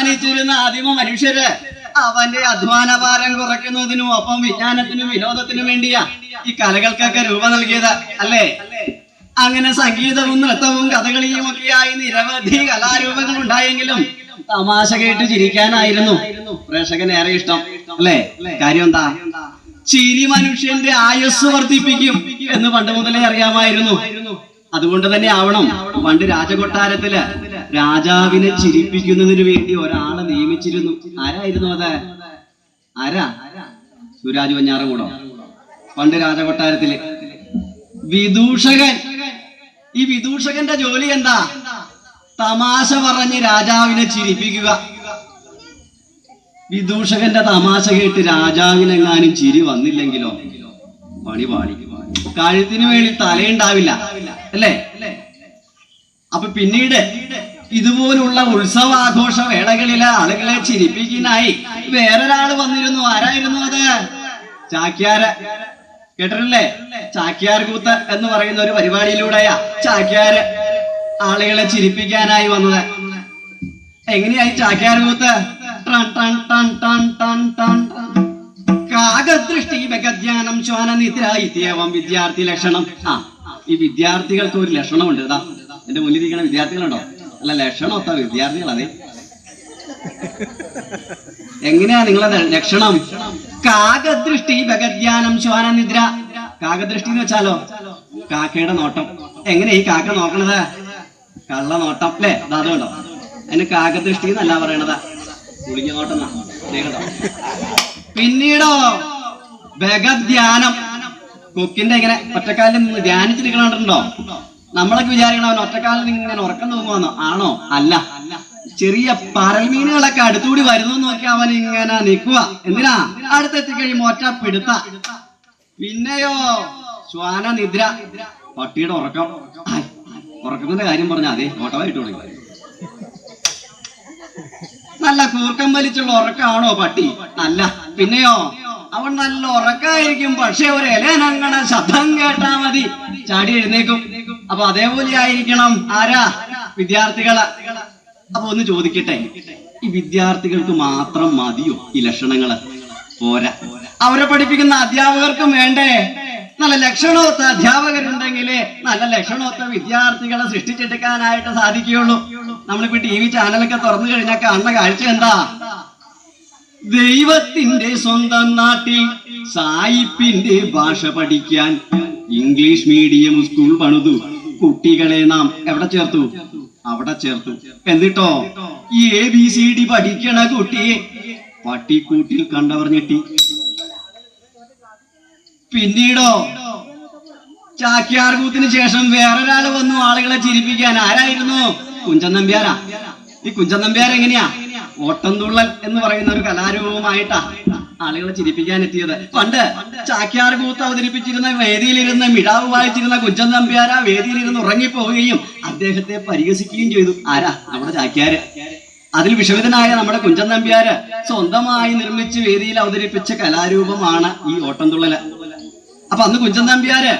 അധ്വാനിച്ചിരുന്ന ആദിമ മനുഷ്യര് അവന്റെ അധ്വാന ഭാരം കുറയ്ക്കുന്നതിനും ഒപ്പം വിജ്ഞാനത്തിനും വിനോദത്തിനും വേണ്ടിയാ ഈ കലകൾക്കൊക്കെ രൂപം നൽകിയത് അല്ലേ? അങ്ങനെ സംഗീതവും നൃത്തവും കഥകളിയും ഒക്കെയായി നിരവധി കലാരൂപങ്ങൾ ഉണ്ടായെങ്കിലും തമാശ കേട്ട് ചിരിക്കാനായിരുന്നു പ്രേക്ഷകന് ഏറെ ഇഷ്ടം അല്ലേ? കാര്യം എന്താ? ചിരി മനുഷ്യന്റെ ആയുസ് വർദ്ധിപ്പിക്കും എന്ന് പണ്ട് മുതലേ അറിയാമായിരുന്നു. അതുകൊണ്ട് തന്നെ ആവണം പണ്ട് രാജകൊട്ടാരത്തിൽ രാജാവിനെ ചിരിപ്പിക്കുന്നതിന് വേണ്ടി ഒരാളെ നിയമിച്ചിരുന്നു. ആരായിരുന്നു അത്? ആരാ? സുരാജ് വഞ്ഞാറമൂടോ പണ്ട് രാജകൊട്ടാരത്തിൽ. വിദൂഷകൻ. ഈ വിദൂഷകന്റെ ജോലി എന്താ? തമാശ പറഞ്ഞ് രാജാവിനെ ചിരിപ്പിക്കുക. വിദൂഷകന്റെ തമാശ കേട്ട് രാജാവിനെങ്ങാനും ചിരി വന്നില്ലെങ്കിലോ? പണി പാടി കഴുത്തിന് വേണ്ടി തലയുണ്ടാവില്ല. അല്ലേ? അപ്പൊ പിന്നീട് ഇതുപോലുള്ള ഉത്സവാഘോഷ വേളകളിലെ ആളുകളെ ചിരിപ്പിക്കാനായി വേറൊരാൾ വന്നിരുന്നു. ആരായിരുന്നു അത്? ചാക്യാര്. കേട്ടിട്ടില്ലേ? ചാക്യാർ കൂത്ത് എന്ന് പറയുന്ന ഒരു പരിപാടിയിലൂടെയാ ചാക്യാര് ആളുകളെ ചിരിപ്പിക്കാനായി വന്നത്. എങ്ങനെയായി ചാക്യാർ കൂത്ത്? ടൺ ടൺ ടൺ ടൺ ടൺ ടൺ. കാകദൃഷ്ടി ഭഗധ്യാനം ശ്വാന നിദ്ര ഇത്യവം വിദ്യാർത്ഥി ലക്ഷണം. ആ ഈ വിദ്യാർത്ഥികൾക്ക് ഒരു ലക്ഷണമുണ്ട്. ഇതാ എന്റെ മുന്നിലിരിക്കുന്ന വിദ്യാർത്ഥികളുണ്ടോ? അല്ല ലക്ഷണം വിദ്യാർത്ഥികൾ അതെ എങ്ങനെയാ നിങ്ങളെ ലക്ഷണം? കാകദൃഷ്ടി ഭഗധ്യാനം ശ്വാന നിദ്ര കാകദൃഷ്ടി എന്ന് വെച്ചാലോ? കാക്കയുടെ നോട്ടം. എങ്ങനെ ഈ കാക്ക നോക്കണത്? കള്ള നോട്ടം അല്ലേ? അതുകൊണ്ടോ അതിന് കാകദൃഷ്ടി എന്നല്ല പറയണത്. കുളിഞ്ഞ നോട്ടം പിന്നീടോ ഭഗധ്യാനം കൊക്കിന്റെ ഇങ്ങനെ ഒറ്റക്കാലിൽ നിന്ന് ധ്യാനിച്ചിരിക്കണുണ്ടോ നമ്മളൊക്കെ വിചാരിക്കണം അവൻ ഒറ്റക്കാലം ഇങ്ങനെ ഉറക്കം തൂങ്ങുവന്നോ? ആണോ? അല്ല. ചെറിയ പരൽമീനുകളൊക്കെ അടുത്തുകൂടി വരുന്നു നോക്കി അവൻ ഇങ്ങനെ നിൽക്കുക എന്തിനാ? അടുത്തെത്തി കഴിയുമ്പോ ഒറ്റ പിടുത്ത. പിന്നെയോ? ശ്വാന നിദ്ര പട്ടിയുടെ ഉറക്കം. ഉറക്കത്തിന്റെ കാര്യം പറഞ്ഞാൽ അതെ ഓട്ടമായിട്ട് തുടങ്ങി നല്ല കൂർക്കം വലിച്ചുള്ള ഉറക്കമാണോ പട്ടി? അല്ല. പിന്നെയോ? അവൻ നല്ല ഉറക്കായിരിക്കും പക്ഷെ ഒരു ഇലനങ്ങണ ശബ്ദം കേട്ടാ മതി. ചാടി എഴുന്നേക്കും. അപ്പൊ അതേപോലെ ആയിരിക്കണം. ആരാ? വിദ്യാർത്ഥികൾ. അപ്പൊ ഒന്ന് ചോദിക്കട്ടെ. ഈ വിദ്യാർത്ഥികൾക്ക് മാത്രം മതിയോ ഈ ലക്ഷണങ്ങൾ? പോരാ. അവരെ പഠിപ്പിക്കുന്ന അധ്യാപകർക്കും വേണ്ടേ? നല്ല ലക്ഷണമൊത്ത അധ്യാപകരുണ്ടെങ്കിൽ നല്ല ലക്ഷണമൊത്ത വിദ്യാർത്ഥികളെ സൃഷ്ടിച്ചെടുക്കാനായിട്ട് സാധിക്കുകയുള്ളൂ. നമ്മളിപ്പോ ടി വി ചാനലൊക്കെ തുറന്നു കഴിഞ്ഞാൽ കാണുന്ന കാഴ്ച എന്താ? ദൈവത്തിന്റെ സ്വന്തം നാട്ടിൽ സായിപ്പിന്റെ ഭാഷ പഠിക്കാൻ ഇംഗ്ലീഷ് മീഡിയം സ്കൂൾ പണിതു. കുട്ടികളെ നാം എവിടെ ചേർത്തു? അവിടെ ചേർത്തു. എന്നിട്ടോ ഈ എ ബി സി ഡി പഠിക്കണ കുട്ടി പട്ടിക്കൂട്ടിൽ കണ്ടവർ ഞെട്ടി. പിന്നീടോ? ചാക്യാർകൂത്തിന് ശേഷം വേറൊരാൾ വന്നു ആളുകളെ ചിരിപ്പിക്കാൻ. ആരായിരുന്നു? കുഞ്ചൻ നമ്പ്യാരാ. ഈ കുഞ്ചൻ നമ്പ്യാർ എങ്ങനെയാ ഓട്ടംതുള്ളൽ എന്ന് പറയുന്ന ഒരു കലാരൂപമായിട്ടാ. ആളുകളെ ചിരിപ്പിക്കാൻ എത്തിയത്. പണ്ട് ചാക്യാർ കൂത്ത് അവതരിപ്പിച്ചിരുന്ന വേദിയിലിരുന്ന് മിടാവ് വായിച്ചിരുന്ന കുഞ്ചൻ നമ്പ്യാരാ വേദിയിലിരുന്ന് ഉറങ്ങിപ്പോവുകയും അദ്ദേഹത്തെ പരിഹസിക്കുകയും ചെയ്തു. ആരാ? നമ്മുടെ ചാക്യാര്. അതിൽ വിഷമിതനായ നമ്മുടെ കുഞ്ചൻ നമ്പ്യാര് സ്വന്തമായി നിർമ്മിച്ച് വേദിയിൽ അവതരിപ്പിച്ച കലാരൂപമാണ് ഈ ഓട്ടംതുള്ളൽ അപ്പൊ അന്ന് കുഞ്ചൻ നമ്പ്യാര്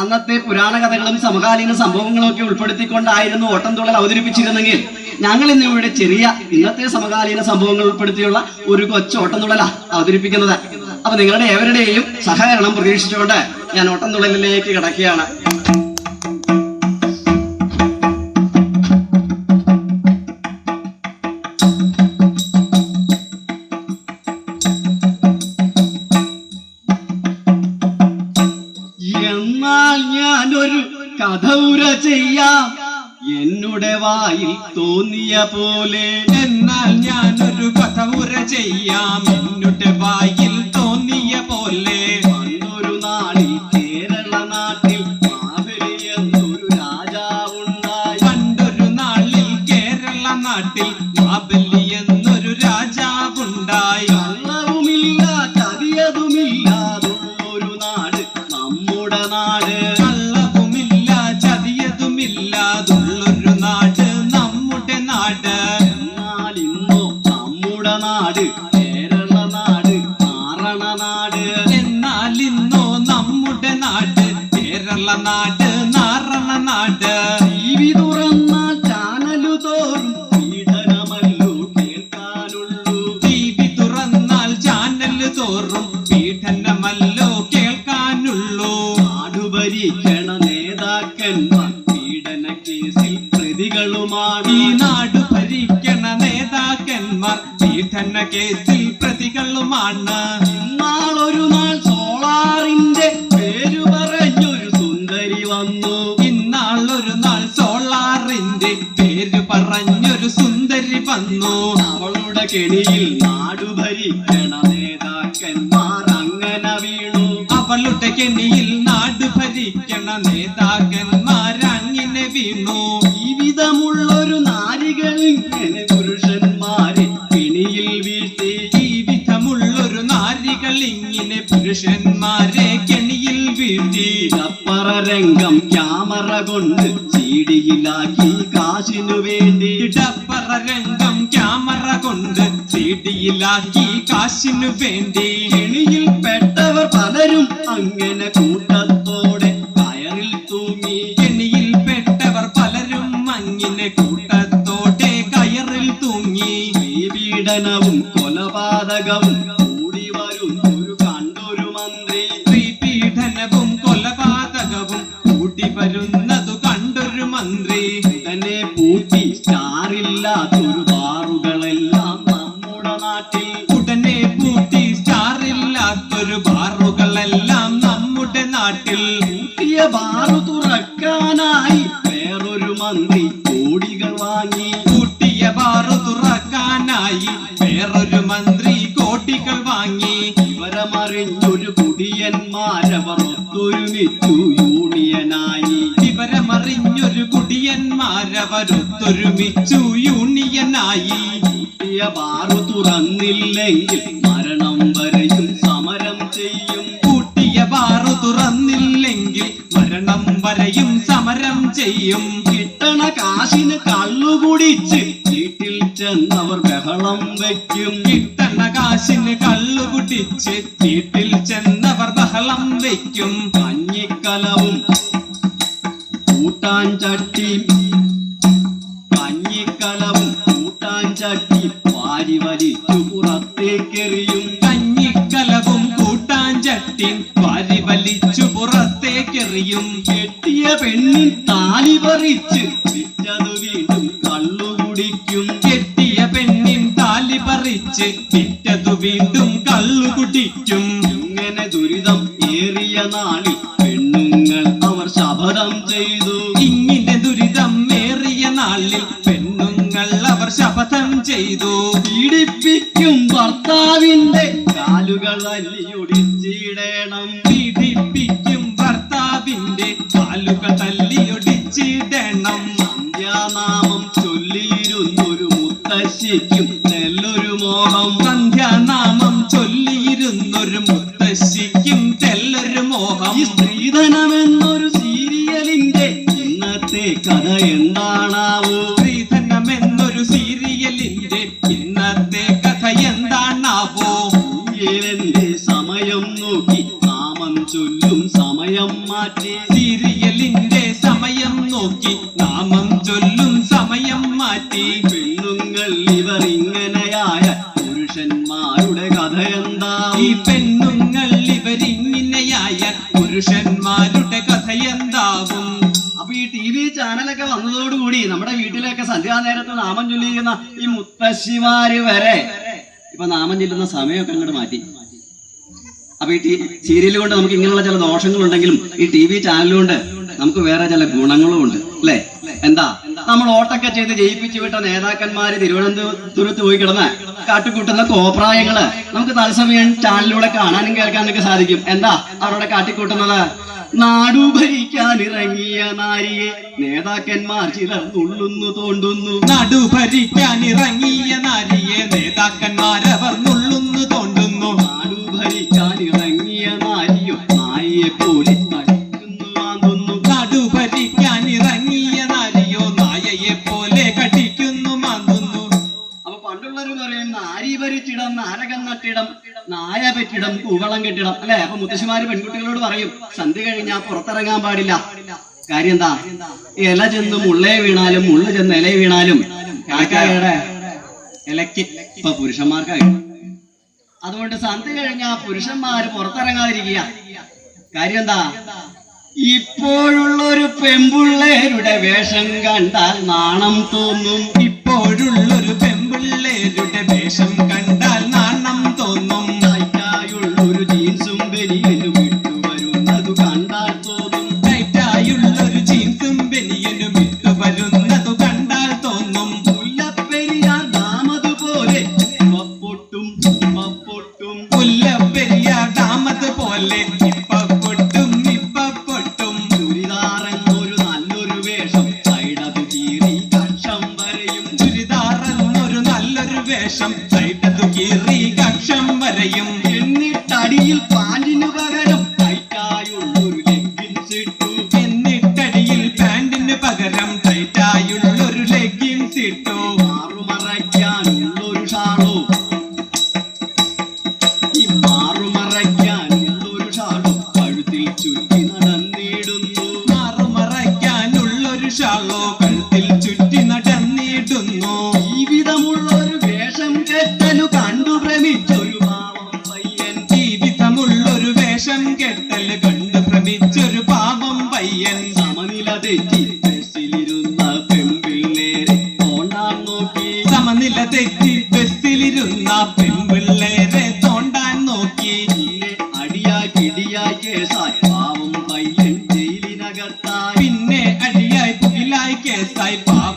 അന്നത്തെ പുരാണ കഥകളും സമകാലീന സംഭവങ്ങളും ഒക്കെ ഉൾപ്പെടുത്തിക്കൊണ്ടായിരുന്നു ഓട്ടംതുള്ളൽ അവതരിപ്പിച്ചിരുന്നെങ്കിൽ ഞങ്ങൾ ഇന്ന് ഇവിടെ ചെറിയ ഇന്നത്തെ സമകാലീന സംഭവങ്ങൾ ഉൾപ്പെടുത്തിയുള്ള ഒരു കൊച്ചു ഓട്ടംതുള്ളലാ അവതരിപ്പിക്കുന്നത്. അപ്പൊ നിങ്ങളുടെ ഏവരുടെയും സഹകരണം പ്രതീക്ഷിച്ചുകൊണ്ട് ഞാൻ ഓട്ടംതുള്ളലിലേക്ക് കിടക്കുകയാണ്. വായിൽ തോന്നിയ പോലെ. എന്നാൽ ഞാനൊരു കഥ ഉര ചെയ്യാം. എന്നുടെ വായിൽ തോന്നിയ പോലെ. പണ്ടൊരു നാളിൽ കേരള നാട്ടിൽ മാവേലി എന്നൊരു രാജാവുണ്ടായി. പണ്ടൊരു നാളിൽ കേരള നാട്ടിൽ മാബലി എന്നൊരു രാജാവുണ്ടായി. കള്ളവുമില്ല ചതിയതുമില്ലാതൊരു നാട് നമ്മുടെ നാട്. വന്നു. ഇന്നാളൊരു നാൾ സോളാറിന്റെ പേര് പറഞ്ഞൊരു സുന്ദരി വന്നു. അവളുടെ കെണിയിൽ നാടു ഭരിക്കണ നേതാക്കന്മാർ അങ്ങനെ വീണു. അവളുടെ കെണിയിൽ നാട് ഭരിക്കണ നേതാക്കന്മാർ അങ്ങനെ വീണു. ജീവിതമുള്ളൊരു നാരികൾ ഇങ്ങനെ പുരുഷന്മാരെ കെണിയിൽ വീഴ്ത്തി. ജീവിതമുള്ളൊരു നാരികൾ ഇങ്ങനെ പുരുഷന്മാരെ കെണിയിൽ ഇടപ്പറ രംഗം ക്യാമറ കൊണ്ട് ചീടിയിലാക്കി കാശിനു വേണ്ടി. ഇടപ്പറ രംഗം ക്യാമറ കൊണ്ട് ചീടിയിലാക്കി കാശിനു വേണ്ടി. കെണിയിൽ പെട്ടവർ പലരും അങ്ങനെ കൂട്ടത്തോടെ കയറിൽ തൂങ്ങി. കെണിയിൽ പെട്ടവർ പലരും അങ്ങനെ കൂട്ടത്തോടെ കയറിൽ തൂങ്ങി. പീഡനവും കൊലപാതകവും ഒത്തൊരുമിച്ചു യൂണിയനായി. വിവരമറിഞ്ഞൊരു കുടിയന്മാരവരൊത്തൊരുമിച്ചു യൂണിയനായി. പൂട്ടിയ ബാറു തുറന്നില്ലെങ്കിൽ മരണം വരെയും വരെയും സമരം ചെയ്യും. കിട്ടണ കാശിന് കള്ളുകുടിച്ച് വീട്ടിൽ ചെന്നവർ ബഹളം വയ്ക്കും. കിട്ടണ കാശിന് കള്ളുകുടിച്ച് വീട്ടിൽ ചെന്നവർ ബഹളം വയ്ക്കും. കഞ്ഞിക്കലവും കൂട്ടാൻ ചട്ടിയും കഞ്ഞിക്കലവും കൂട്ടാൻ ചട്ടി വാരി വലിച്ചു പുറത്തേക്കെറിയും. കഞ്ഞിക്കലവും കൂട്ടാൻ ചട്ടി വാരി വലിച്ചു പുറത്തേക്കെറിയും കെട്ടിയ പെണ്ണിൻ താലി പറിച്ച് വിറ്റതു വീണ്ടും കള്ളുകുടിക്കും കെട്ടിയ പെണ്ണിൻ താലി പറിച്ച് വിറ്റതു വീണ്ടും കള്ളു കുടിക്കും. ഇങ്ങനെ ദുരിതം ഏറിയ നാളിൽ പെണ്ണുങ്ങൾ അവർ ശപഥം ചെയ്തു. ഇങ്ങനെ ദുരിതം ഏറിയ നാളിൽ പെണ്ണുങ്ങൾ അവർ ശപഥം ചെയ്തു. പീഡിപ്പിക്കും ഭർത്താവിന്റെ കാലുകൾ അല്ലിയൊടിച്ചിടണം. പീഡിപ്പിക്കും ഭർത്താവിന്റെ കാലുകൾ തല്ലിയൊടിച്ചിടണം. സന്ധ്യാനാമം ചൊല്ലിയിരുന്നൊരു മുത്തശ്ശിക്കും തെല്ലൊരു മോഹം. സന്ധ്യാനാമം ചൊല്ലിയിരുന്നൊരു മുത്തശ്ശിക്കും തെല്ലൊരു മോഹം. ഈ പുരുഷന്മാരുടെ കഥ എന്താവും അപ്പൊ ഈ ടി വി ചാനലൊക്കെ വന്നതോടുകൂടി നമ്മുടെ വീട്ടിലൊക്കെ സന്ധ്യാനേരത്ത് നാമം ചൊല്ലിയിരുന്ന ഈ മുത്തശ്ശിമാര് വരെ ഇപ്പൊ നാമം ചൊല്ലുന്ന സമയമൊക്കെ അങ്ങോട്ട് മാറ്റി. അപ്പൊ ഈ സീരിയൽ കൊണ്ട് നമുക്ക് ഇങ്ങനെയുള്ള ചില ദോഷങ്ങളുണ്ടെങ്കിലും ഈ ടി വി ചാനൽ കൊണ്ട് നമുക്ക് വേറെ ചില ഗുണങ്ങളും ഉണ്ട് അല്ലെ? എന്താ? നമ്മൾ ഓട്ടൊക്കെ ചെയ്ത് ജയിപ്പിച്ചു വിട്ട നേതാക്കന്മാര് തിരുവനന്തപുരത്ത് പോയി കിടന്ന കാട്ടിക്കൂട്ടുന്ന കോപ്രായങ്ങൾ. നമുക്ക് തത്സമയം ചാനലിലൂടെ കാണാനും കേൾക്കാനൊക്കെ സാധിക്കും. എന്താ? അവരുടെ കാട്ടിക്കൂട്ടുന്നത്? നാടു ഭരിക്കാൻ ഇറങ്ങിയ നാരിയെ നേതാക്കന്മാർ ചിലർ നുള്ളുന്നു തോണ്ടുന്നു. നടു ഭരിക്കാൻ ഇറങ്ങിയ നാരിയെ നേതാക്കന്മാരവർ നായ പെറ്റിടം കൂവളം കെട്ടിടം അല്ലെ? അപ്പൊ മുത്തശ്ശിമാര് പെൺകുട്ടികളോട് പറയും സന്ധ്യ കഴിഞ്ഞാൽ പുറത്തിറങ്ങാൻ പാടില്ല. കാര്യം എന്താ? ഇല ചെന്ന് മുള്ളേ വീണാലും മുള്ളു ചെന്ന് ഇല വീണാലും കാക്കയുടെ ഇലക്ക് ഇപ്പൊ പുരുഷന്മാർക്കായി. അതുകൊണ്ട് സന്ധ്യ കഴിഞ്ഞാൽ പുരുഷന്മാര് പുറത്തിറങ്ങാതിരിക്കുക. കാര്യം എന്താ? ഇപ്പോഴുള്ളൊരു പെമ്പുള്ളേരുടെ വേഷം കണ്ടാൽ നാണം തോന്നും. ഇപ്പോഴുള്ളൊരു പെമ്പുള്ളേരുടെ വേഷം കണ്ടാൽ വരെയും എന്നിട്ടടിയിൽ പാൻറിനു പകരം ടൈറ്റായുള്ളൊരു ലെഗിൻസ് ഇട്ടു. എന്നിട്ടടിയിൽ പാൻറിന് പകരം ടൈറ്റായുള്ളൊരു ലെഗിൻസ് ഇട്ടു. മാറുമറയ്ക്കാനുള്ളൊരു ഷാളോ. ഈ മാറുമറയ്ക്കാനുള്ളൊരു ഷാളോ കഴുത്തിൽ ചുറ്റി നടന്നിടുന്നു. മാറുമറയ്ക്കാനുള്ളൊരു ഷാളോ കഴുത്തിൽ തെറ്റി ബസ്സിലിരുന്ന പെൺപിള്ളേരെ തോണ്ടാൻ നോക്കി. സമനില തെറ്റി ബസ്സിലിരുന്ന പെൺപിള്ളേരെ തോണ്ടാൻ നോക്കി. അടിയായി പിടിയായി കേസായി. പാവം പയ്യൻ ജയിലിനകത്തായി. പിന്നെ അടിയായി പുകിലായി കേസായി. പാപം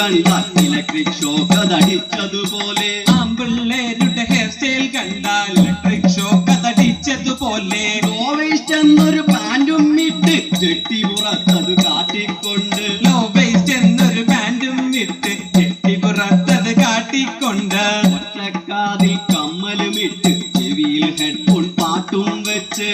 കണ്ടാൽ ഇലക്ട്രിക് ഷോക്ക് അതടിച്ചതുപോലെ. ആമ്പിള്ളേരുടെ ഹെയർ സ്റ്റൈൽ കണ്ടാൽ ഇലക്ട്രിക് ഷോക്ക് അതടിച്ചതുപോലെ. ഗോവേസ്റ്റ് എന്നൊരു പാന്റും ഇട്ട് ചെട്ടി പുറത്തത് കാട്ടിക്കൊണ്ട്. ലോ വേസ്റ്റ് എന്നൊരു പാന്റും ഇട്ട് ചെട്ടി പുറത്തത് കാട്ടിക്കൊണ്ട്. ഒറ്റക്കാതിൽ കമ്മലും ഇട്ട് ചെവിയിൽ ഹെഡ്ഫോൺ പാട്ടും വെച്ച്.